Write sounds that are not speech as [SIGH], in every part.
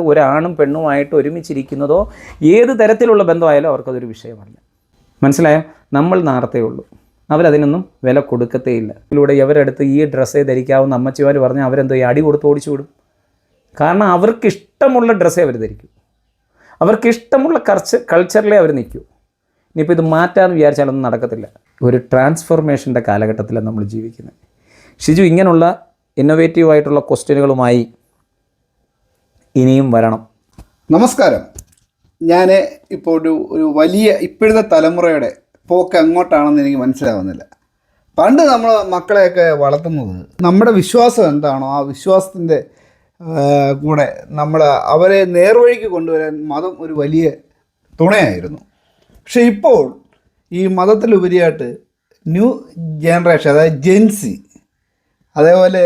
ഒരാണും പെണ്ണുമായിട്ട് ഒരുമിച്ചിരിക്കുന്നതോ ഏത് തരത്തിലുള്ള ബന്ധമായാലും അവർക്കതൊരു വിഷയമല്ല. മനസ്സിലായോ? നമ്മൾ നാർത്തേ ഉള്ളൂ. അവരതിനൊന്നും വില കൊടുക്കത്തേയില്ല ഇതിലൂടെ ഇവരെടുത്ത് ഈ ഡ്രസ്സേ ധരിക്കാവുന്ന അമ്മച്ചിമാർ പറഞ്ഞാൽ അവരെന്തോ അടി കൊടുത്ത് ഓടിച്ചു വിടും. കാരണം അവർക്കിഷ്ടമുള്ള ഡ്രസ്സേ അവർ ധരിക്കും. അവർക്കിഷ്ടമുള്ള കൾച്ചർ കൾച്ചറിലേ അവർ നിൽക്കൂ. ഇനിയിപ്പോൾ ഇത് മാറ്റാമെന്ന് വിചാരിച്ചാലൊന്നും നടക്കത്തില്ല. ഒരു ട്രാൻസ്ഫോർമേഷന്റെ കാലഘട്ടത്തിലാണ് നമ്മൾ ജീവിക്കുന്നത്. ഷിജു ഇങ്ങനെയുള്ള ഇന്നൊവേറ്റീവ് ആയിട്ടുള്ള ക്വസ്റ്റ്യനുകളുമായി ഇനിയും വരണം. നമസ്കാരം. ഞാൻ ഇപ്പോൾ ഒരു ഒരു വലിയ ഇപ്പോഴത്തെ തലമുറയുടെ പോക്ക് എങ്ങോട്ടാണെന്ന് എനിക്ക് മനസ്സിലാവുന്നില്ല. പണ്ട് നമ്മൾ മക്കളെയൊക്കെ വളർത്തുന്നത് നമ്മുടെ വിശ്വാസം എന്താണോ ആ വിശ്വാസത്തിന്റെ കൂടെ നമ്മൾ അവരെ നേർവഴിക്ക് കൊണ്ടുവരാൻ മതം ഒരു വലിയ തുണയായിരുന്നു. പക്ഷേ ഇപ്പോൾ ഈ മതത്തിലുപരിയായിട്ട് ന്യൂ ജനറേഷൻ അതായത് ജെൻസി അതേപോലെ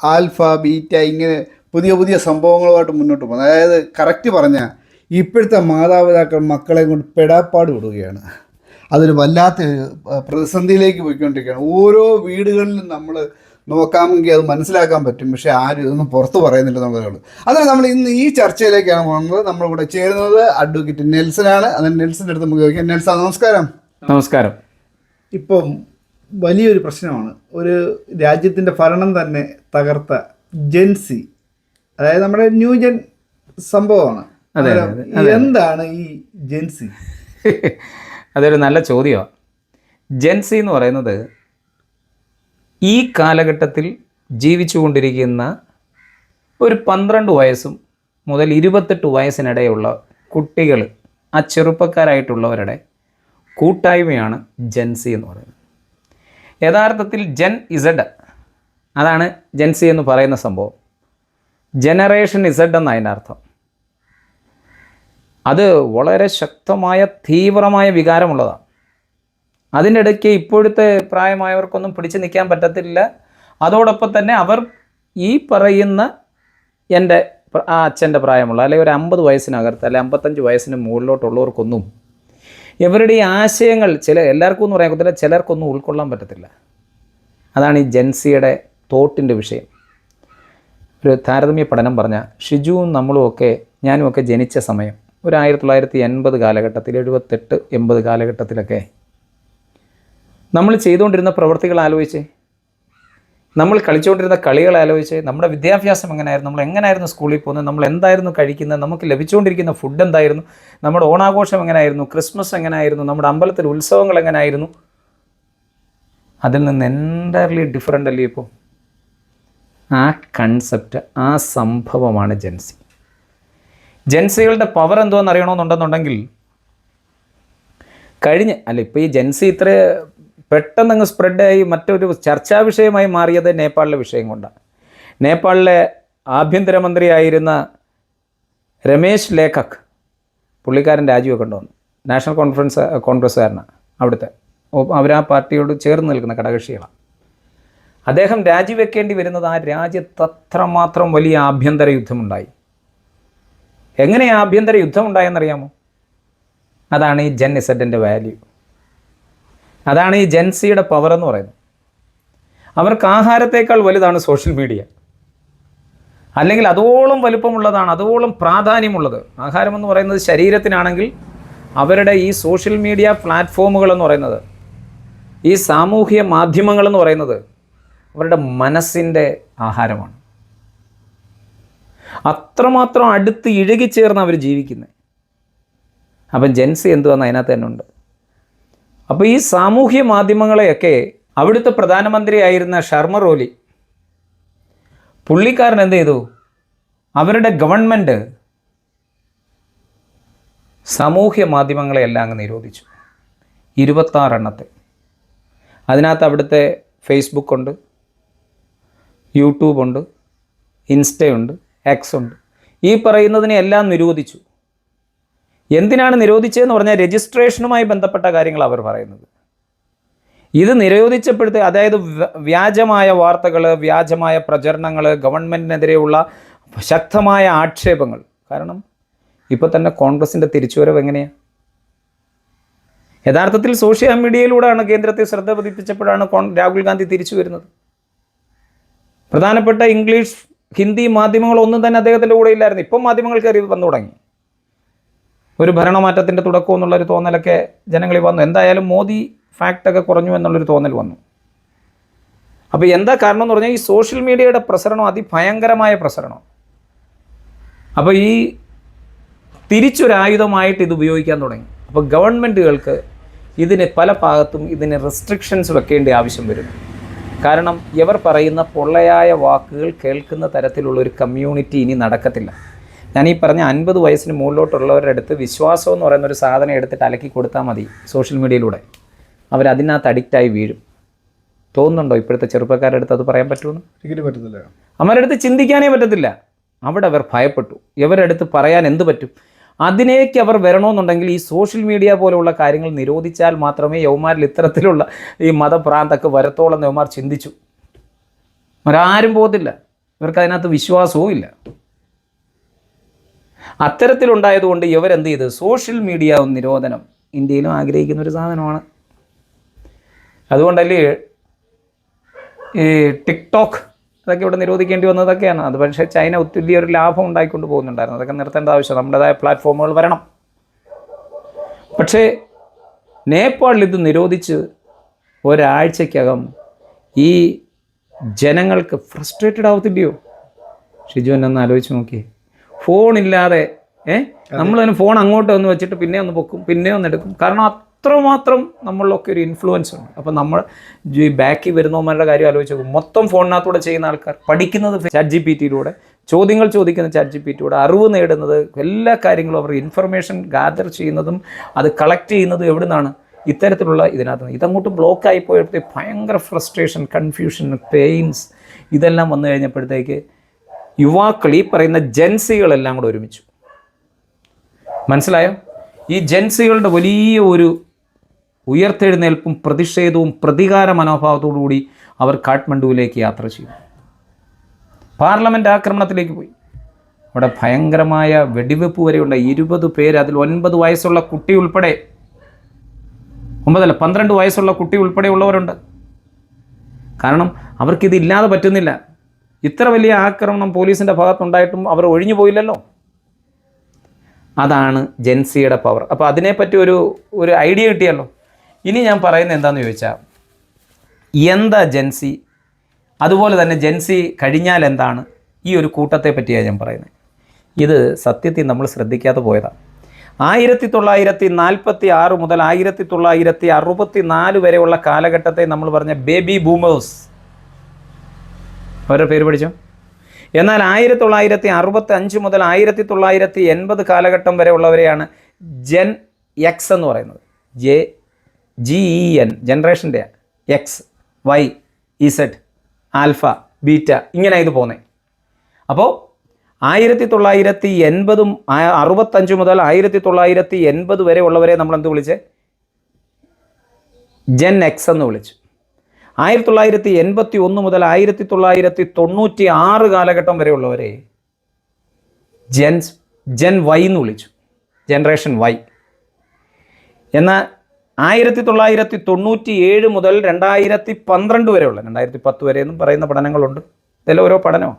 ആൽഫ ബീറ്റ ഇങ്ങനെ പുതിയ പുതിയ സംഭവങ്ങളുമായിട്ട് മുന്നോട്ട് പോകുന്നത് അതായത് കറക്റ്റ് പറഞ്ഞാൽ ഇപ്പോഴത്തെ മാതാപിതാക്കൾ മക്കളെ കൊണ്ട് പെടാപ്പാട് വിടുകയാണ്. അതൊരു വല്ലാത്ത ഒരു പ്രതിസന്ധിയിലേക്ക് പോയിക്കൊണ്ടിരിക്കുകയാണ്. ഓരോ വീടുകളിലും നമ്മൾ നോക്കാമെങ്കിൽ അത് മനസ്സിലാക്കാൻ പറ്റും. പക്ഷേ ആരും ഇതൊന്നും പുറത്ത് പറയുന്നില്ല നമ്മളുള്ളത് അതിന് നമ്മൾ ഇന്ന് ഈ ചർച്ചയിലേക്കാണ് പോകുന്നത്. നമ്മളിവിടെ ചേരുന്നത് അഡ്വക്കേറ്റ് നെൽസനാണ്. അതിന് നെൽസന്റെ അടുത്ത് നമുക്ക് ചോദിക്കാം. നെൽസ നമസ്കാരം. നമസ്കാരം. ഇപ്പം വലിയൊരു പ്രശ്നമാണ്. ഒരു രാജ്യത്തിന്റെ ഭരണം തന്നെ തകർത്ത ജെൻസി അതായത് നമ്മുടെ ന്യൂ ജെൻ സംഭവമാണ്. എന്താണ് ഈ ജെൻസി [LAUGHS] അതൊരു നല്ല ചോദ്യമാണ് ജെൻസി എന്ന് പറയുന്നത് ഈ കാലഘട്ടത്തിൽ ജീവിച്ചുകൊണ്ടിരിക്കുന്ന ഒരു പന്ത്രണ്ട് വയസ്സും മുതൽ ഇരുപത്തെട്ട് വയസ്സിനിടയുള്ള കുട്ടികൾ ആ ചെറുപ്പക്കാരായിട്ടുള്ളവരുടെ കൂട്ടായ്മയാണ് ജെൻസി എന്ന് പറയുന്നത്. യഥാർത്ഥത്തിൽ ജെൻ ഇസഡ് അതാണ് ജെൻസി എന്ന് പറയുന്ന സംഭവം. ജനറേഷൻ ഇസഡ് എന്ന അതിനർത്ഥം അത് വളരെ ശക്തമായ തീവ്രമായ വികാരമുള്ളതാണ്. അതിന്റെ ഇടയ്ക്ക് ഇപ്പോഴത്തെ പ്രായമായവർക്കൊന്നും പിടിച്ചു നിൽക്കാൻ പറ്റത്തില്ല. അതോടൊപ്പം തന്നെ അവർ ഈ പറയുന്ന എന്റെ ആ അച്ഛന്റെ പ്രായമുള്ള അല്ലെങ്കിൽ ഒരു അമ്പത് വയസ്സിനകത്ത് അല്ലെങ്കിൽ അമ്പത്തഞ്ച് വയസ്സിന് മുകളിലോട്ടുള്ളവർക്കൊന്നും ഇവരുടെ ഈ ആശയങ്ങൾ ചില എല്ലാവർക്കും ഒന്നും പറയാൻ പറ്റില്ല ചിലർക്കൊന്നും ഉൾക്കൊള്ളാൻ പറ്റത്തില്ല. അതാണ് ഈ ജെൻസിയുടെ തോട്ടിന്റെ വിഷയം. ഒരു താരതമ്യ പഠനം പറഞ്ഞ ഷിജുവും നമ്മളും ഒക്കെ ഞാനും ഒക്കെ ജനിച്ച സമയം. ഒരു ആയിരത്തി തൊള്ളായിരത്തി എൺപത് കാലഘട്ടത്തിൽ എഴുപത്തെട്ട് എൺപത് കാലഘട്ടത്തിലൊക്കെ. നമ്മൾ ചെയ്തുകൊണ്ടിരുന്ന പ്രവൃത്തികൾ ആലോചിച്ച് നമ്മൾ കളിച്ചുകൊണ്ടിരുന്ന കളികൾ ആലോചിച്ച് നമ്മുടെ വിദ്യാഭ്യാസം എങ്ങനെയായിരുന്നു നമ്മൾ എങ്ങനെയായിരുന്നു സ്കൂളിൽ പോകുന്നത് നമ്മൾ എന്തായിരുന്നു കഴിക്കുന്നത് നമുക്ക് ലഭിച്ചുകൊണ്ടിരിക്കുന്ന ഫുഡ് എന്തായിരുന്നു നമ്മുടെ ഓണാഘോഷം എങ്ങനെയായിരുന്നു ക്രിസ്മസ് എങ്ങനെയായിരുന്നു നമ്മുടെ അമ്പലത്തിൽ ഉത്സവങ്ങൾ എങ്ങനെയായിരുന്നു അതിൽ നിന്ന് എന്റയർലി ഡിഫറെന്റ് അല്ലേ ഇപ്പോൾ ആ കൺസെപ്റ്റ് ആ സംഭവമാണ് ജെൻസി ജെൻസികളുടെ പവർ എന്തോന്ന് അറിയണമെന്നുണ്ടെന്നുണ്ടെങ്കിൽ കഴിഞ്ഞ് അല്ല ഇപ്പോൾ ഈ ജെൻസി ഇത്ര പെട്ടെന്ന് അങ്ങ് സ്പ്രെഡായി മറ്റൊരു ചർച്ചാ വിഷയമായി മാറിയത് നേപ്പാളിലെ വിഷയം കൊണ്ടാണ് നേപ്പാളിലെ ആഭ്യന്തരമന്ത്രിയായിരുന്ന രമേശ് ലേഖക് പുള്ളിക്കാരൻ രാജിവെക്കെ കൊണ്ടുവന്നു. നാഷണൽ കോൺഫറൻസ് കോൺഗ്രസ്സുകാരനാണ് അവിടുത്തെ. അവർ ആ പാർട്ടിയോട് ചേർന്ന് നിൽക്കുന്ന ഘടകകക്ഷികളാണ് അദ്ദേഹം രാജിവെക്കേണ്ടി വരുന്നത് ആ രാജ്യത്ത് അത്രമാത്രം വലിയ ആഭ്യന്തര യുദ്ധമുണ്ടായി. എങ്ങനെ ആഭ്യന്തര യുദ്ധം ഉണ്ടായെന്നറിയാമോ അതാണ് ഈ ജെൻ ഇസഡിന്റെ വാല്യൂ അതാണ് ഈ ജെൻസിയുടെ പവർ എന്ന് പറയുന്നത്. അവർക്ക് ആഹാരത്തേക്കാൾ വലുതാണ് സോഷ്യൽ മീഡിയ അല്ലെങ്കിൽ അതോളം വലുപ്പമുള്ളതാണ് അതോളം പ്രാധാന്യമുള്ളത്. ആഹാരം എന്ന് പറയുന്നത് ശരീരത്തിനാണെങ്കിൽ അവരുടെ ഈ സോഷ്യൽ മീഡിയ പ്ലാറ്റ്ഫോമുകൾ എന്ന് പറയുന്നത് ഈ സാമൂഹ്യ മാധ്യമങ്ങൾ എന്ന് പറയുന്നത് അവരുടെ മനസ്സിന്റെ ആഹാരമാണ്. അത്രമാത്രം അടുത്ത് ഇഴുകിച്ചേർന്ന് അവർ ജീവിക്കുന്നത് അപ്പം ജെൻസ് എന്തുവെന്ന് അതിനകത്ത് തന്നെ ഉണ്ട്. അപ്പോൾ ഈ സാമൂഹ്യ മാധ്യമങ്ങളെയൊക്കെ അവിടുത്തെ പ്രധാനമന്ത്രിയായിരുന്ന ശർമ്മ റോലി പുള്ളിക്കാരൻ എന്ത് ചെയ്തു? അവരുടെ ഗവൺമെന്റ് സാമൂഹ്യ മാധ്യമങ്ങളെയെല്ലാം അങ്ങ് നിരോധിച്ചു. ഇരുപത്താറെണ്ണത്തെ. അതിനകത്ത് അവിടുത്തെ ഫേസ്ബുക്ക് ഉണ്ട്. യൂട്യൂബ് ഉണ്ട് ഇൻസ്റ്റയുണ്ട് എക്സ് ഉണ്ട് ഈ പറയുന്നതിനെ എല്ലാം നിരോധിച്ചു. എന്തിനാണ് നിരോധിച്ചതെന്ന് പറഞ്ഞാൽ രജിസ്ട്രേഷനുമായി ബന്ധപ്പെട്ട കാര്യങ്ങൾ അവർ പറയുന്നത്. ഇത് നിരോധിച്ചപ്പോഴത്തെ അതായത് വ്യാജമായ വാർത്തകൾ വ്യാജമായ പ്രചരണങ്ങൾ ഗവൺമെന്റിനെതിരെയുള്ള ശക്തമായ ആക്ഷേപങ്ങൾ. കാരണം ഇപ്പോൾ തന്നെ കോൺഗ്രസിന്റെ തിരിച്ചുവരവ് എങ്ങനെയാണ് യഥാർത്ഥത്തിൽ സോഷ്യൽ മീഡിയയിലൂടെയാണ് കേന്ദ്രത്തെ ശ്രദ്ധ പതിപ്പിച്ചപ്പോഴാണ് രാഹുൽ ഗാന്ധി തിരിച്ചു വരുന്നത് പ്രധാനപ്പെട്ട ഇംഗ്ലീഷ് ഹിന്ദി മാധ്യമങ്ങൾ ഒന്നും തന്നെ അദ്ദേഹത്തിന്റെ കൂടെ ഇല്ലായിരുന്നു. ഇപ്പം മാധ്യമങ്ങൾ കയറി വന്നു തുടങ്ങി. ഒരു ഭരണമാറ്റത്തിന്റെ തുടക്കം എന്നുള്ളൊരു തോന്നലൊക്കെ ജനങ്ങളിൽ വന്നു. എന്തായാലും മോദി ഫാക്റ്റൊക്കെ കുറഞ്ഞു എന്നുള്ളൊരു തോന്നൽ വന്നു. അപ്പോൾ എന്താ കാരണം എന്ന് പറഞ്ഞാൽ ഈ സോഷ്യൽ മീഡിയയുടെ പ്രസരണം അതിഭയങ്കരമായ പ്രസരണം. അപ്പോൾ ഈ തിരിച്ചൊരായുധമായിട്ട് ഇത് ഉപയോഗിക്കാൻ തുടങ്ങി. അപ്പോൾ ഗവൺമെന്റുകൾക്ക് ഇതിന് പല ഭാഗത്തും ഇതിന് റെസ്ട്രിക്ഷൻസ് വെക്കേണ്ട ആവശ്യം വരുന്നു. കാരണം ഇവർ പറയുന്ന പൊള്ളയായ വാക്കുകൾ കേൾക്കുന്ന തരത്തിലുള്ള ഒരു കമ്മ്യൂണിറ്റി ഇനി നടക്കത്തില്ല. ഞാൻ ഈ പറഞ്ഞ അൻപത് വയസ്സിന് മുകളിലോട്ടുള്ളവരുടെ അടുത്ത് വിശ്വാസം എന്ന് പറയുന്ന ഒരു സാധനം എടുത്തിട്ട് അലക്കി കൊടുത്താൽ മതി സോഷ്യൽ മീഡിയയിലൂടെ അവരതിനകത്ത് അഡിക്റ്റായി വീഴും. തോന്നുന്നുണ്ടോ ഇപ്പോഴത്തെ ചെറുപ്പക്കാരുടെ അടുത്ത് അത് പറയാൻ പറ്റുമെന്ന്? ഒരിക്കലും പറ്റത്തില്ല. അവരുടെ അടുത്ത് ചിന്തിക്കാനേ പറ്റത്തില്ല. അവിടെ അവർ ഭയപ്പെട്ടു. ഇവരുടെ അടുത്ത് പറയാൻ എന്ത് പറ്റും? അതിനേക്ക് അവർ വരണമെന്നുണ്ടെങ്കിൽ ഈ സോഷ്യൽ മീഡിയ പോലെയുള്ള കാര്യങ്ങൾ നിരോധിച്ചാൽ മാത്രമേ യൗമാരിൽ ഇത്തരത്തിലുള്ള ഈ മതഭ്രാന്തൊക്കെ വരത്തോളം യൗമാർ ചിന്തിച്ചു. അവരാരും പോകത്തില്ല. ഇവർക്ക് അതിനകത്ത് വിശ്വാസവും ഇല്ല. അത്തരത്തിലുണ്ടായതുകൊണ്ട് ഇവരെന്ത് ചെയ്ത്? സോഷ്യൽ മീഡിയ നിരോധനം ഇന്ത്യയിലും ആഗ്രഹിക്കുന്ന ഒരു സാധനമാണ്. അതുകൊണ്ടല്ലേ ഈ ടിക്ടോക്ക് അതൊക്കെ ഇവിടെ നിരോധിക്കേണ്ടി വന്നതൊക്കെയാണ്. അത് പക്ഷേ ചൈന ഒത്തിരി ഒരു ലാഭം ഉണ്ടായിക്കൊണ്ട് പോകുന്നുണ്ടായിരുന്നു. അതൊക്കെ നിർത്തേണ്ട ആവശ്യം നമ്മുടേതായ പ്ലാറ്റ്ഫോമുകൾ വരണം. പക്ഷേ നേപ്പാളിൽ ഇത് നിരോധിച്ച് ഒരാഴ്ചക്കകം ഈ ജനങ്ങൾക്ക് ഫ്രസ്ട്രേറ്റഡ് ആവത്തില്ലയോ? ഷിജു എന്നെ ഒന്ന് ആലോചിച്ച് നോക്കിയേ. ഫോണില്ലാതെ ഏഹ് നമ്മൾ തന്നെ ഫോൺ അങ്ങോട്ട് ഒന്ന് വെച്ചിട്ട് പിന്നെ ഒന്ന് പൊക്കും പിന്നെ ഒന്ന് എടുക്കും. കാരണം അത്രമാത്രം നമ്മളിലൊക്കെ ഒരു ഇൻഫ്ലുവൻസ് ഉണ്ട്. അപ്പോൾ നമ്മൾ ഈ ബാക്കിൽ വരുന്നവന്മാരുടെ കാര്യം ആലോചിച്ച് നോക്കും. മൊത്തം ഫോണിനകത്തൂടെ ചെയ്യുന്ന ആൾക്കാർ പഠിക്കുന്നത് ചാറ്റ് ജി പി ടിയിലൂടെ ചോദ്യങ്ങൾ ചോദിക്കുന്ന ചാറ്റ് ജി പി ടിയിലൂടെ അറിവ് നേടുന്നത് എല്ലാ കാര്യങ്ങളും അവർ ഇൻഫർമേഷൻ ഗാദർ ചെയ്യുന്നതും അത് കളക്ട് ചെയ്യുന്നതും എവിടെ നിന്നാണ് ഇത്തരത്തിലുള്ള ഇതിനകത്ത് ഇതങ്ങോട്ട് ബ്ലോക്കായി പോയപ്പോഴത്തേക്ക് ഭയങ്കര ഫ്രസ്ട്രേഷൻ കൺഫ്യൂഷൻ പെയിൻസ് ഇതെല്ലാം വന്നു കഴിഞ്ഞപ്പോഴത്തേക്ക് യുവാക്കൾ ഈ പറയുന്ന ജെൻസികളെല്ലാം കൂടെ ഒരുമിച്ചു. മനസ്സിലായോ? ഈ ജെൻസികളുടെ വലിയ ഒരു ഉയർത്തെഴുന്നേൽപ്പും പ്രതിഷേധവും പ്രതികാര മനോഭാവത്തോടുകൂടി അവർ കാഠ്മണ്ഡുവിലേക്ക് യാത്ര ചെയ്തു. പാർലമെന്റ് ആക്രമണത്തിലേക്ക് പോയി. അവിടെ ഭയങ്കരമായ വെടിവെപ്പ് വരെയുള്ള ഇരുപത് പേര് അതിൽ ഒൻപത് വയസ്സുള്ള കുട്ടി ഉൾപ്പെടെ. ഒമ്പതല്ല പന്ത്രണ്ട് വയസ്സുള്ള കുട്ടി ഉൾപ്പെടെ ഉള്ളവരുണ്ട്. കാരണം അവർക്കിത് ഇല്ലാതെ പറ്റുന്നില്ല. ഇത്ര വലിയ ആക്രമണം പോലീസിന്റെ ഭാഗത്തുണ്ടായിട്ടും അവർ ഒഴിഞ്ഞു പോയില്ലല്ലോ. അതാണ് ജെൻസിയുടെ പവർ അപ്പോൾ അതിനെപ്പറ്റി ഒരു ഒരു ഐഡിയ കിട്ടിയല്ലോ. ഇനി ഞാൻ പറയുന്നത് എന്താണെന്ന് ചോദിച്ചാൽ എന്താ ജെൻസി അതുപോലെ തന്നെ ജെൻസി കഴിഞ്ഞാൽ എന്താണ്? ഈ ഒരു കൂട്ടത്തെ പറ്റിയാണ് ഞാൻ പറയുന്നത്. ഇത് സത്യത്തിൽ നമ്മൾ ശ്രദ്ധിക്കാതെ പോയതാണ് ആയിരത്തി തൊള്ളായിരത്തി നാൽപ്പത്തി ആറ് മുതൽ ആയിരത്തി തൊള്ളായിരത്തി അറുപത്തി നാല് വരെയുള്ള കാലഘട്ടത്തെ നമ്മൾ പറഞ്ഞ ബേബി ബൂമേഴ്സ് അവരുടെ പേര് പഠിച്ചോ? എന്നാൽ ആയിരത്തി തൊള്ളായിരത്തി അറുപത്തി അഞ്ച് മുതൽ ആയിരത്തി തൊള്ളായിരത്തി എൺപത് കാലഘട്ടം വരെ ഉള്ളവരെയാണ് ജെൻ എക്സ് എന്ന് പറയുന്നത്. J G E N ജനറേഷന്റെ X Y Z alpha beta ഇങ്ങനെ ഇത് പോകുന്നത് അപ്പോൾ ആയിരത്തി തൊള്ളായിരത്തി എൺപതും അറുപത്തഞ്ച് മുതൽ ആയിരത്തി തൊള്ളായിരത്തി എൺപത് വരെ ഉള്ളവരെ നമ്മൾ എന്ത് വിളിച്ച്? ജെൻ എക്സ് എന്ന് വിളിച്ചു. ആയിരത്തി തൊള്ളായിരത്തി എൺപത്തി ഒന്ന് മുതൽ ആയിരത്തി തൊള്ളായിരത്തി തൊണ്ണൂറ്റി ആറ് കാലഘട്ടം വരെയുള്ളവരെ ജെൻസ് ജെൻ വൈ എന്ന് വിളിച്ചു. ജനറേഷൻ വൈ എന്നാൽ ആയിരത്തി തൊള്ളായിരത്തി തൊണ്ണൂറ്റി ഏഴ് മുതൽ രണ്ടായിരത്തി പന്ത്രണ്ട് വരെയുള്ള രണ്ടായിരത്തി പത്ത് വരെ എന്നും പറയുന്ന പഠനങ്ങളുണ്ട്. ഇതെല്ലാം ഓരോ പഠനമാണ്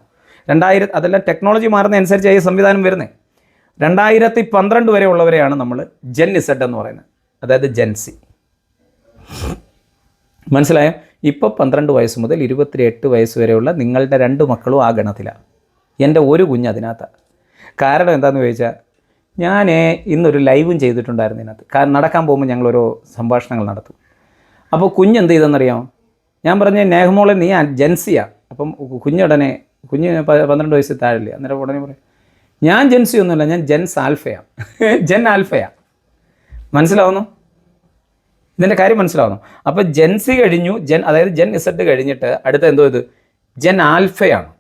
രണ്ടായിരത്തി അതെല്ലാം ടെക്നോളജി മാറുന്ന അനുസരിച്ച് ഈ സംവിധാനം വരുന്നത് രണ്ടായിരത്തി പന്ത്രണ്ട് വരെ ഉള്ളവരെയാണ് നമ്മൾ ജെൻ ഇസഡ് എന്ന് പറയുന്നത്. അതായത് ജെൻസി മനസ്സിലായോ? ഇപ്പോൾ പന്ത്രണ്ട് വയസ്സ് മുതൽ ഇരുപത്തിയെട്ട് വയസ്സ് വരെയുള്ള നിങ്ങളുടെ രണ്ട് മക്കളും ആ ഗണത്തിലാണ് എന്റെ ഒരു കുഞ്ഞ് അതിനകത്താണ് കാരണം എന്താണെന്ന് ചോദിച്ചാൽ ഞാൻ ഇന്നൊരു ലൈവും ചെയ്തിട്ടുണ്ടായിരുന്നു ഇതിനകത്ത്. കാരണം നടക്കാൻ പോകുമ്പോൾ ഞങ്ങൾ ഓരോ സംഭാഷണങ്ങൾ നടത്തും. അപ്പോൾ കുഞ്ഞ് എന്ത് ചെയ്തെന്നറിയാമോ ഞാൻ പറഞ്ഞ നേഹമോളെ നീ ജെൻസിയാണ് അപ്പം കുഞ്ഞുടനെ കുഞ്ഞ് പന്ത്രണ്ട് വയസ്സിൽ താഴില്ല അന്നേരം ഉടനെ പറയും ഞാൻ ജെൻസി ഒന്നുമില്ല ഞാൻ ജെൻസ് ആൽഫയാ. [LAUGHS] ജെൻ ആൽഫയാ. മനസ്സിലാവുന്നു? ഇതിന്റെ കാര്യം മനസ്സിലാവുന്നു. അപ്പോൾ ജെൻസി കഴിഞ്ഞു ജെൻ അതായത് ജെൻ ഇസഡ് കഴിഞ്ഞിട്ട് അടുത്ത എന്തോ ഇത്? ജെൻ ആൽഫയാണ്.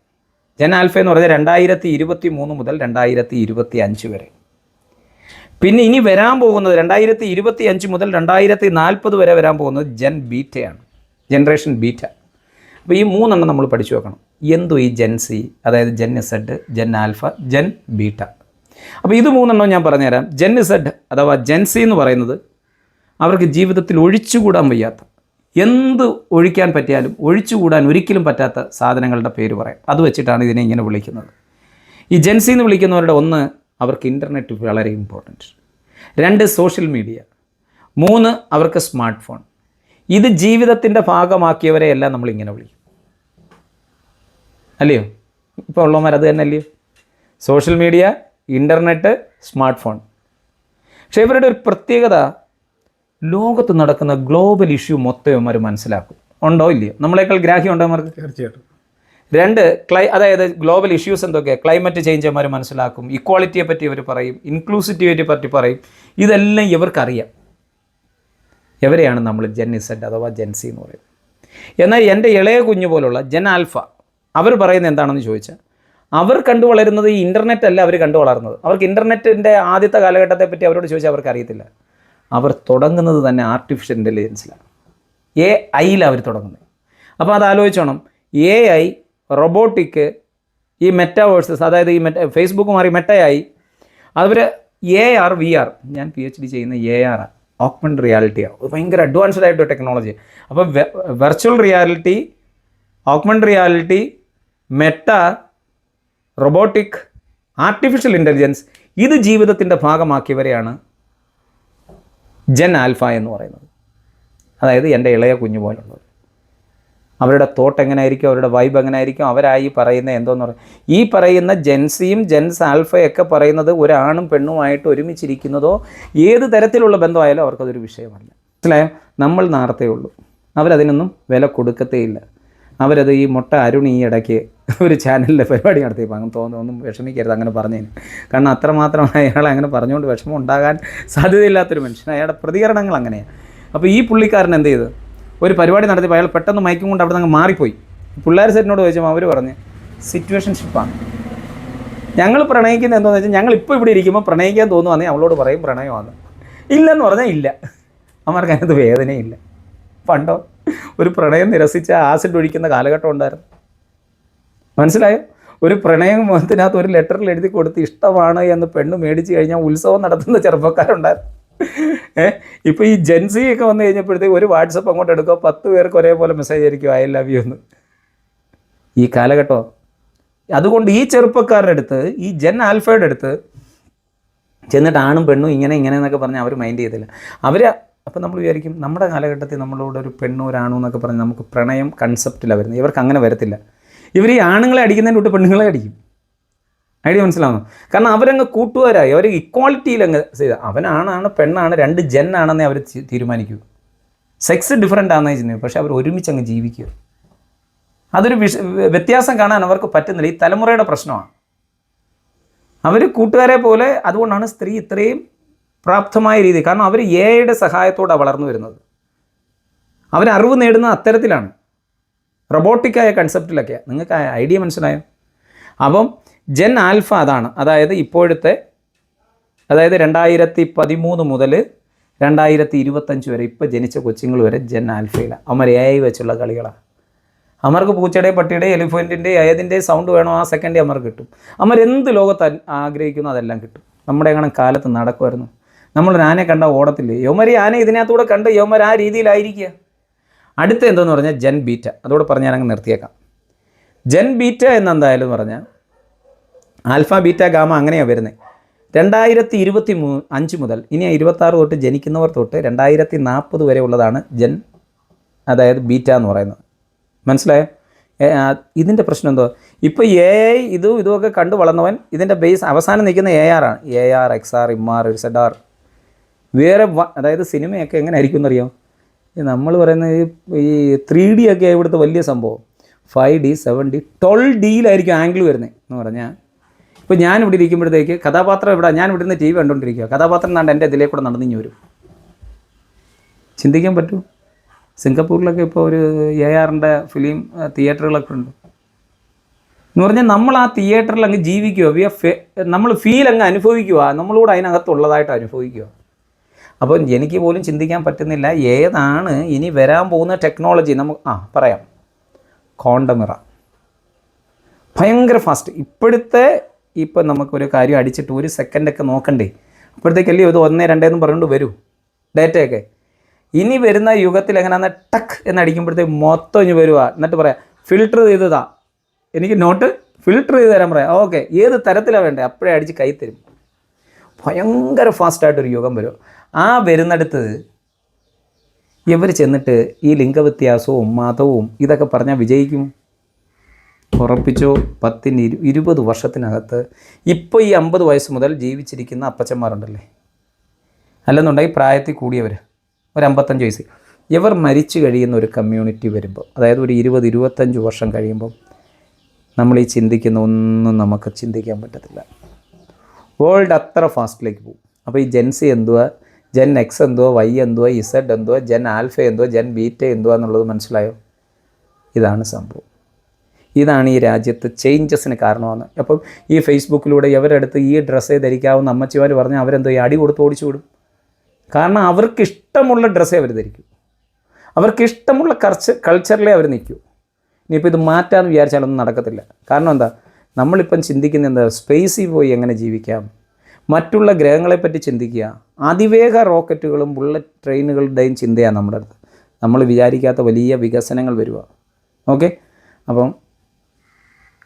ജെൻ ആൽഫ എന്ന് പറഞ്ഞാൽ രണ്ടായിരത്തി ഇരുപത്തി മൂന്ന് മുതൽ രണ്ടായിരത്തി ഇരുപത്തി അഞ്ച് വരെ. പിന്നെ ഇനി വരാൻ പോകുന്നത് രണ്ടായിരത്തി ഇരുപത്തി അഞ്ച് മുതൽ രണ്ടായിരത്തി നാൽപ്പത് വരെ വരാൻ പോകുന്നത് ജെൻ ബീറ്റയാണ്. Generation beta. അപ്പോൾ ഈ മൂന്നെണ്ണം നമ്മൾ പഠിച്ചു വെക്കണം. എന്തോ ഈ ജെൻ സി? അതായത് Gen Z Gen alpha Gen beta. അപ്പോൾ ഇത് മൂന്നെണ്ണം ഞാൻ പറഞ്ഞുതരാം. ജെൻ ഇസഡ് അഥവാ ജെൻ സി എന്ന് പറയുന്നത് അവർക്ക് ജീവിതത്തിൽ ഒഴിച്ചുകൂടാൻ വയ്യാത്ത എന്ത് ഒഴിക്കാൻ പറ്റിയാലും ഒഴിച്ചുകൂടാൻ ഒരിക്കലും പറ്റാത്ത സാധനങ്ങളുടെ പേര് പറയാം. അത് വെച്ചിട്ടാണ് ഇതിനെ ഇങ്ങനെ വിളിക്കുന്നത്. ഈ ജെൻസി എന്ന് വിളിക്കുന്നവരുടെ ഒന്ന് അവർക്ക് ഇന്റർനെറ്റ് വളരെ ഇമ്പോർട്ടന്റ് രണ്ട് സോഷ്യൽ മീഡിയ മൂന്ന് അവർക്ക് സ്മാർട്ട് ഫോൺ ഇത് ജീവിതത്തിന്റെ ഭാഗമാക്കിയവരെയെല്ലാം നമ്മൾ ഇങ്ങനെ വിളിക്കും. അല്ലയോ? ഇപ്പോൾ ഉള്ളവന്മാർ അത് തന്നെ അല്ലയോ? Social media internet smart phone പക്ഷേ ഇവരുടെ ഒരു പ്രത്യേകത ലോകത്ത് നടക്കുന്ന ഗ്ലോബൽ ഇഷ്യൂ മൊത്തം ഇവന്മാർ മനസ്സിലാക്കും. ഉണ്ടോ ഇല്ലയോ? നമ്മളെക്കാൾ ഗ്രാഹ്യം ഉണ്ടോ അവർക്ക് തീർച്ചയായിട്ടും. രണ്ട് ക്ലൈ അതായത് ഗ്ലോബൽ ഇഷ്യൂസ് എന്തൊക്കെയാണ് ക്ലൈമറ്റ് ചേഞ്ച് അവർ മനസ്സിലാക്കും. ഇക്വാളിറ്റിയെ പറ്റി അവർ പറയും. ഇൻക്ലൂസിറ്റിവിറ്റി പറ്റി പറയും. ഇതെല്ലാം ഇവർക്കറിയാം. എവരെയാണ് നമ്മൾ ജെൻ ഇസഡ് അഥവാ ജെൻസി എന്ന് പറയുന്നത്? എന്നാൽ എന്റെ ഇളയ കുഞ്ഞു പോലുള്ള ജെൻ ആൽഫ അവർ പറയുന്നത് എന്താണെന്ന് ചോദിച്ചാൽ അവർ കണ്ടു വളരുന്നത് ഈ ഇന്റർനെറ്റ് അല്ല അവർ കണ്ടു വളർന്നത്. അവർക്ക് ഇന്റർനെറ്റിന്റെ ആദ്യത്തെ കാലഘട്ടത്തെ പറ്റി അവരോട് ചോദിച്ചാൽ അവർക്ക് അറിയത്തില്ല. അവർ തുടങ്ങുന്നത് തന്നെ ആർട്ടിഫിഷ്യൽ ഇന്റലിജൻസിലാണ് എ ഐയിലാണ് അവർ തുടങ്ങുന്നത്. അപ്പോൾ അത് ആലോചിച്ചോണം. എ ഐ റൊബോട്ടിക് ഈ മെറ്റാവേഴ്സസ് അതായത് ഈ മെറ്റ ഫേസ്ബുക്ക് മാറി മെറ്റയായി അവർ എ ആർ വി ആർ ഞാൻ പി എച്ച് ഡി ചെയ്യുന്ന എ ആർ ഓക്മെന്റ് റിയാലിറ്റിയാണ് ഭയങ്കര അഡ്വാൻസ്ഡ് ആയിട്ട് ടെക്നോളജി അപ്പോൾ virtual reality augment reality Meta robotic artificial intelligence ഇത് ജീവിതത്തിന്റെ ഭാഗമാക്കിയവരെയാണ് ജെൻ ആൽഫ എന്ന് പറയുന്നത്. അതായത് എന്റെ ഇളയ കുഞ്ഞു പോലുള്ളത് അവരുടെ തോട്ട് എങ്ങനെയായിരിക്കും അവരുടെ വൈബ് എങ്ങനെയായിരിക്കും അവരായി പറയുന്ന എന്തോന്ന് പറയും ഈ പറയുന്ന ജെൻസിയും ജെൻസ് ആൽഫയൊക്കെ പറയുന്നത് ഒരാണും പെണ്ണുമായിട്ട് ഒരുമിച്ചിരിക്കുന്നതോ ഏത് തരത്തിലുള്ള ബന്ധമായാലും അവർക്കതൊരു വിഷയമല്ല. മനസ്സിലായോ? നമ്മൾ നാർത്തേ ഉള്ളൂ. അവരതിനൊന്നും വില കൊടുക്കത്തേയില്ല അവരത് ഈ മുട്ട അരുൺ ഈ ഇടയ്ക്ക് ഒരു ചാനലിലെ പരിപാടി നടത്തിയപ്പോൾ അങ്ങനെ തോന്നുന്നു വിഷമിക്കരുത് അങ്ങനെ പറഞ്ഞതിന് കാരണം അത്രമാത്രം അയാൾ അങ്ങനെ പറഞ്ഞുകൊണ്ട് വിഷമം ഉണ്ടാകാൻ സാധ്യതയില്ലാത്തൊരു മനുഷ്യൻ. അയാളുടെ പ്രതികരണങ്ങൾ അങ്ങനെയാണ് അപ്പോൾ ഈ പുള്ളിക്കാരൻ എന്ത് ചെയ്തു? ഒരു പരിപാടി നടത്തിയപ്പോൾ അയാൾ പെട്ടെന്ന് മയക്കും കൊണ്ട് അവിടെ നിന്ന് മാറിപ്പോയി. പിള്ളേർ സെറ്റിനോട് ചോദിച്ചപ്പോൾ അവർ പറഞ്ഞ് സിറ്റുവേഷൻഷിപ്പാണ് ഞങ്ങൾ പ്രണയിക്കുന്ന എന്താണെന്ന് വെച്ചാൽ ഞങ്ങൾ ഇപ്പോൾ ഇവിടെ ഇരിക്കുമ്പോൾ പ്രണയിക്കാൻ തോന്നുവാണെങ്കിൽ അവളോട് പറയും പ്രണയമാണ് ഇല്ലെന്ന് പറഞ്ഞാൽ ഇല്ല. അവർക്ക് അതിനകത്ത് വേദനയില്ല. പണ്ടോ ഒരു പ്രണയം നിരസിച്ച ആസിഡ് ഒഴിക്കുന്ന കാലഘട്ടം ഉണ്ടായിരുന്നു. മനസ്സിലായോ? ഒരു പ്രണയം മുഖത്തിനകത്ത് ഒരു ലെറ്ററിൽ എഴുതി കൊടുത്ത് ഇഷ്ടമാണ് എന്ന് പെണ്ണ് മേടിച്ച് കഴിഞ്ഞാൽ ഉത്സവം നടത്തുന്ന ചെറുപ്പക്കാരുണ്ടായിരുന്നു. ഏ? ഇപ്പോൾ ഈ ജെൻസി ഒക്കെ വന്നു കഴിഞ്ഞപ്പോഴത്തേക്ക് ഒരു വാട്സപ്പ് അങ്ങോട്ട് എടുക്കുക പത്ത് പേർക്ക് ഒരേപോലെ മെസ്സേജ് ആയിരിക്കും ഐ ലവ് യു എന്ന്. ഈ കാലഘട്ടം. അതുകൊണ്ട് ഈ ചെറുപ്പക്കാരുടെ അടുത്ത് ഈ ജെൻ ആൽഫയുടെ അടുത്ത് ചെന്നിട്ട് ആണും പെണ്ണും ഇങ്ങനെ ഇങ്ങനെ എന്നൊക്കെ പറഞ്ഞാൽ അവർ മൈൻഡ് ചെയ്തില്ല അവർ അപ്പം നമ്മൾ വിചാരിക്കും നമ്മുടെ കാലഘട്ടത്തിൽ നമ്മളോട് ഒരു പെണ്ണും ഒരാണോ എന്നൊക്കെ പറഞ്ഞ് നമുക്ക് പ്രണയം കൺസെപ്റ്റിലാണ് വരുന്നത്. ഇവർക്ക് അങ്ങനെ വരത്തില്ല. ഇവർ ഈ ആണുങ്ങളെ അടിക്കുന്നതിന് തൊട്ട് പെണ്ണുങ്ങളെ അടിക്കും. ഐഡിയ മനസ്സിലാവുന്നു. കാരണം അവരങ്ങ് കൂട്ടുകാരായി. അവർ ഇക്വാളിറ്റിയിൽ അങ്ങ് ചെയ്ത അവനാണാണ് പെണ്ണാണ് രണ്ട് ജെൻ ആണെന്നേ അവർ തീരുമാനിക്കൂ. സെക്സ് ഡിഫറെന്റ് ആണെന്നേ ചിന്തിക്കും പക്ഷെ അവർ ഒരുമിച്ച് അങ്ങ് ജീവിക്കുക. അതൊരു വിഷ വ്യത്യാസം കാണാൻ അവർക്ക് പറ്റുന്നില്ല. ഈ തലമുറയുടെ പ്രശ്നമാണ്. അവർ കൂട്ടുകാരെ പോലെ അതുകൊണ്ടാണ് സ്ത്രീ ഇത്രയും പ്രാപ്തമായ രീതി. കാരണം അവർ എയുടെ സഹായത്തോടെ വളർന്നു വരുന്നത്. അവർ അറിവ് നേടുന്ന അത്തരത്തിലാണ്. റൊബോട്ടിക്കായ കൺസെപ്റ്റിലൊക്കെയാണ് നിങ്ങൾക്ക് ഐഡിയ മനസ്സിലായോ? അപ്പം ജെൻ ആൽഫ അതാണ്. അതായത് ഇപ്പോഴത്തെ അതായത് രണ്ടായിരത്തി പതിമൂന്ന് മുതൽ രണ്ടായിരത്തി ഇരുപത്തഞ്ച് വരെ ഇപ്പോൾ ജനിച്ച കൊച്ചുങ്ങൾ വരെ ജെൻ ആൽഫയിലാണ് അമർ എ ഐ വെച്ചുള്ള കളികളാണ് അമർക്ക് പൂച്ചയുടെ പട്ടിയുടെ എലിഫന്റിന്റെ ഏതിന്റെ സൗണ്ട് വേണോ ആ സെക്കൻഡ് അമർ കിട്ടും. അമർ എന്ത് ലോകത്ത് ആഗ്രഹിക്കുന്നു അതെല്ലാം കിട്ടും. നമ്മുടെ അങ്ങനെ കാലത്ത് നടക്കുമായിരുന്നു. നമ്മൾ ആനയെ കണ്ട ഓടത്തില്ലേ? യവന്മാർ ഈ ആന ഇതിനകത്തൂടെ കണ്ട് യോമർ ആ രീതിയിലായിരിക്കുക. അടുത്ത എന്തെന്ന് പറഞ്ഞാൽ ജെൻ ബീറ്റ. അതോടെ പറഞ്ഞ് ഞാനങ്ങ് നിർത്തിയേക്കാം. ജെൻ ബീറ്റ എന്നെന്തായാലും പറഞ്ഞാൽ ആൽഫ ബീറ്റ ഗാമ അങ്ങനെയാണ് വരുന്നത് രണ്ടായിരത്തി ഇരുപത്തി മൂ അഞ്ച് മുതൽ ഇനി ഇരുപത്താറ് തൊട്ട് ജനിക്കുന്നവർ തൊട്ട് രണ്ടായിരത്തി നാൽപ്പത് വരെ ഉള്ളതാണ് ജൻ അതായത് ബീറ്റ എന്ന് പറയുന്നത്. മനസ്സിലായോ? ഇതിന്റെ പ്രശ്നം എന്തോ? ഇപ്പോൾ എ ഐ ഇതും ഇതുമൊക്കെ കണ്ടു വളർന്നവൻ ഇതിന്റെ ബേസ് അവസാനം നിൽക്കുന്ന എ ആർ ആണ്. A R X R M R Z R. വേറെ അതായത് സിനിമയൊക്കെ എങ്ങനെ ആയിരിക്കും എന്നറിയാം? നമ്മൾ പറയുന്ന ഈ ത്രീ ഡി ഒക്കെ ഇവിടുത്തെ വലിയ സംഭവം. Five D seven D twelve ഡിയിലായിരിക്കും ആംഗിൾ വരുന്നത് എന്ന് പറഞ്ഞാൽ ഇപ്പോൾ ഞാൻ ഇവിടെ ഇരിക്കുമ്പോഴത്തേക്ക് കഥാപാത്രം ഇവിടെ ഞാൻ ഇവിടുന്ന് ടി വി കണ്ടുകൊണ്ടിരിക്കുക കഥാപാത്രം കണ്ട് എന്റെ ഇതിലേ കൂടെ നടന്നിഞ്ഞ് വരും. ചിന്തിക്കാൻ പറ്റൂ. സിംഗപ്പൂരിലൊക്കെ ഇപ്പോൾ ഒരു എ ആറിന്റെ ഫിലിം തിയേറ്ററുകളൊക്കെ ഉണ്ട്. എന്ന് പറഞ്ഞാൽ നമ്മൾ ആ തിയേറ്ററിൽ അങ്ങ് ജീവിക്കുക വി നമ്മൾ ഫീൽ അങ്ങ് അനുഭവിക്കുക നമ്മളൂടെ അതിനകത്തുള്ളതായിട്ട് അനുഭവിക്കുക അപ്പം എനിക്ക് പോലും ചിന്തിക്കാൻ പറ്റുന്നില്ല ഏതാണ് ഇനി വരാൻ പോകുന്ന ടെക്നോളജി നമുക്ക് ആ പറയാം. കോണ്ടമിറ ഭയങ്കര ഫാസ്റ്റ് ഇപ്പോഴത്തെ ഇപ്പം നമുക്കൊരു കാര്യം അടിച്ചിട്ട് ഒരു സെക്കൻഡൊക്കെ നോക്കണ്ടേ? അപ്പോഴത്തേക്കല്ലേ ഇത് ഒന്നേ രണ്ടേന്ന് പറഞ്ഞുകൊണ്ട് വരൂ. ഡേറ്റയൊക്കെ. ഇനി വരുന്ന യുഗത്തിൽ എങ്ങനെയാന്ന് ടക്ക് എന്നടിക്കുമ്പോഴത്തേക്ക് മൊത്തം ഇനി വരുക എന്നിട്ട് പറയാം ഫിൽട്ടർ ചെയ്തതാ. എനിക്ക് നോട്ട് ഫിൽട്ടർ ചെയ്ത് തരാൻ പറയാം. ഓക്കെ ഏത് തരത്തിലാണ് വേണ്ടത് അപ്പോഴേ അടിച്ച് കൈ തരും. ഭയങ്കര ഫാസ്റ്റായിട്ടൊരു യുഗം വരും. ആ വരുന്നിടത്ത് ഇവർ ചെന്നിട്ട് ഈ ലിംഗവ്യത്യാസവും മതവും ഇതൊക്കെ പറഞ്ഞാൽ വിജയിക്കും? ഉറപ്പിച്ചോ പത്തിന് ഇരു ഇരുപത് വർഷത്തിനകത്ത് ഇപ്പോൾ ഈ അമ്പത് വയസ്സ് മുതൽ ജീവിച്ചിരിക്കുന്ന അപ്പച്ചന്മാരുണ്ടല്ലേ? അല്ലെന്നുണ്ടെങ്കിൽ പ്രായത്തിൽ കൂടിയവർ ഒരു അമ്പത്തഞ്ച് വയസ്സ്. ഇവർ മരിച്ചു കഴിയുന്ന ഒരു കമ്മ്യൂണിറ്റി വരുമ്പോൾ അതായത് ഒരു ഇരുപത് ഇരുപത്തഞ്ച് വർഷം കഴിയുമ്പം നമ്മൾ ഈ ചിന്തിക്കുന്ന ഒന്നും നമുക്ക് ചിന്തിക്കാൻ പറ്റത്തില്ല. വേൾഡ് അത്ര ഫാസ്റ്റിലേക്ക് പോകും. അപ്പോൾ ഈ ജെൻസി എന്തുവാ ജെൻ എക്സ് എന്തുവാ വൈ എന്തുവാ ഇസഡ് എന്തുവാ ജെൻ ആൽഫ എന്തുവാ ജെൻ ബീറ്റ എന്തുവാ എന്നുള്ളത് മനസ്സിലായോ? ഇതാണ് സംഭവം. ഇതാണ് ഈ രാജ്യത്ത് ചേഞ്ചസിന് കാരണമെന്ന് അപ്പം ഈ ഫേസ്ബുക്കിലൂടെ ഇവരെടുത്ത് ഈ ഡ്രസ്സേ ധരിക്കാവുന്ന അമ്മച്ചിമാർ പറഞ്ഞാൽ അവരെന്തോ അടി കൊടുത്ത് ഓടിച്ചു വിടും. കാരണം അവർക്ക് ഇഷ്ടമുള്ള ഡ്രസ്സേ അവർ ധരിക്കും. അവർക്ക് ഇഷ്ടമുള്ള കൾച്ചർ കൾച്ചറിലേ അവർ നിൽക്കൂ. ഇനിയിപ്പോൾ ഇത് മാറ്റാമെന്ന് വിചാരിച്ചാലൊന്നും നടക്കത്തില്ല. കാരണം എന്താ? നമ്മളിപ്പം ചിന്തിക്കുന്ന എന്താ? സ്പേസിൽ പോയി എങ്ങനെ ജീവിക്കാം? മറ്റുള്ള ഗ്രഹങ്ങളെപ്പറ്റി ചിന്തിക്കുക. അതിവേഗ റോക്കറ്റുകളും ബുള്ളറ്റ് ട്രെയിനുകളുടെയും ചിന്തയാണ് നമ്മുടെ അടുത്ത്. നമ്മൾ വിചാരിക്കാത്ത വലിയ വികസനങ്ങൾ വരിക ഓക്കെ? അപ്പം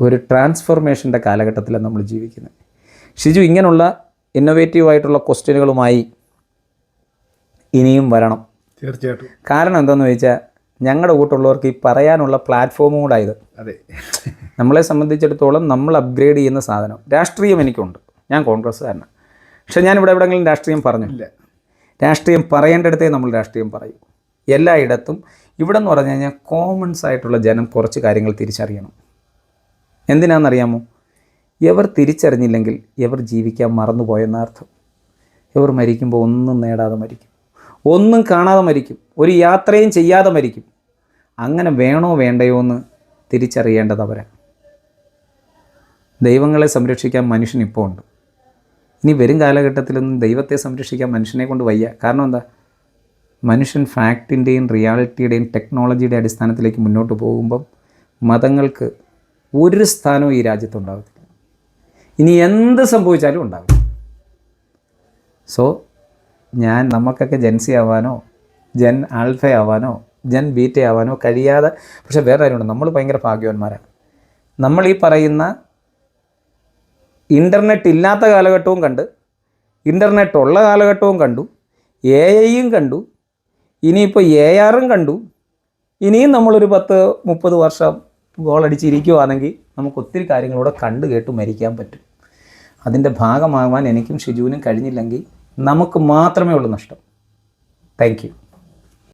ഒരു ട്രാൻസ്ഫോർമേഷന്റെ കാലഘട്ടത്തിലാണ് നമ്മൾ ജീവിക്കുന്നത്. ഷിജു ഇങ്ങനെയുള്ള ഇന്നൊവേറ്റീവ് ആയിട്ടുള്ള ക്വസ്റ്റ്യനുകളുമായി ഇനിയും വരണം. തീർച്ചയായിട്ടും. കാരണം എന്താണെന്ന് ചോദിച്ചാൽ ഞങ്ങളുടെ കൂട്ടുള്ളവർക്ക് ഈ പറയാനുള്ള പ്ലാറ്റ്ഫോമും കൂടെ ഇത് അതെ. നമ്മളെ സംബന്ധിച്ചിടത്തോളം നമ്മൾ അപ്ഗ്രേഡ് ചെയ്യുന്ന സാധനം. രാഷ്ട്രീയം എനിക്കുണ്ട്. ഞാൻ കോൺഗ്രസ്സുകാരനാണ് പക്ഷെ ഞാൻ ഇവിടെ എവിടെയെങ്കിലും രാഷ്ട്രീയം പറഞ്ഞു. ഇല്ല. രാഷ്ട്രീയം പറയേണ്ടടുത്തേ നമ്മൾ രാഷ്ട്രീയം പറയും. എല്ലായിടത്തും ഇവിടെ എന്ന് പറഞ്ഞു കഴിഞ്ഞാൽ കോമൺസ് ആയിട്ടുള്ള ജനം കുറച്ച് കാര്യങ്ങൾ തിരിച്ചറിയണം. എന്തിനാണെന്നറിയാമോ? ഇവർ തിരിച്ചറിഞ്ഞില്ലെങ്കിൽ ഇവർ ജീവിക്കാൻ മറന്നുപോയെന്ന അർത്ഥം. ഇവർ മരിക്കുമ്പോൾ ഒന്നും നേടാതെ മരിക്കും. ഒന്നും കാണാതെ മരിക്കും. ഒരു യാത്രയും ചെയ്യാതെ മരിക്കും. അങ്ങനെ വേണോ വേണ്ടയോ എന്ന് തിരിച്ചറിയേണ്ടത് ദൈവങ്ങളെ സംരക്ഷിക്കാൻ മനുഷ്യൻ ഇപ്പോൾ ഉണ്ട്. ഇനി വരും കാലഘട്ടത്തിലൊന്നും ദൈവത്തെ സംരക്ഷിക്കാൻ മനുഷ്യനെ കൊണ്ട് വയ്യ. കാരണം എന്താ? മനുഷ്യൻ ഫാക്റ്റിന്റെയും റിയാലിറ്റിയുടെയും ടെക്നോളജിയുടെ അടിസ്ഥാനത്തിലേക്ക് മുന്നോട്ട് പോകുമ്പം മതങ്ങൾക്ക് ഒരു സ്ഥാനവും ഈ രാജ്യത്ത് ഉണ്ടാകത്തില്ല ഇനി എന്ത് സംഭവിച്ചാലും ഉണ്ടാകും സോ ഞാൻ നമുക്കൊക്കെ ജെൻസി ആവാനോ ജെൻ ആൽഫ ആവാനോ ജെൻ ബീറ്റ ആവാനോ കഴിയാതെ പക്ഷേ വേറെ കാര്യമുണ്ട്. നമ്മൾ ഭയങ്കര ഭാഗ്യവാന്മാരാണ്. നമ്മൾ ഈ പറയുന്ന ഇന്റർനെറ്റ് ഇല്ലാത്ത കാലഘട്ടവും കണ്ട് ഇന്റർനെറ്റ് ഉള്ള കാലഘട്ടവും കണ്ടു എ ഐയും കണ്ടു ഇനിയിപ്പോൾ എ ആറും കണ്ടു ഇനിയും നമ്മളൊരു പത്ത് മുപ്പത് വർഷം ഗോളടിച്ചിരിക്കുവാണെങ്കിൽ നമുക്ക് ഒത്തിരി കാര്യങ്ങളൂടെ കണ്ടു കേട്ട് മരിക്കാൻ പറ്റും. അതിന്റെ ഭാഗമാകാൻ എനിക്കും ഷിജുവിനും കഴിഞ്ഞില്ലെങ്കിൽ നമുക്ക് മാത്രമേ ഉള്ളൂ നഷ്ടം. താങ്ക്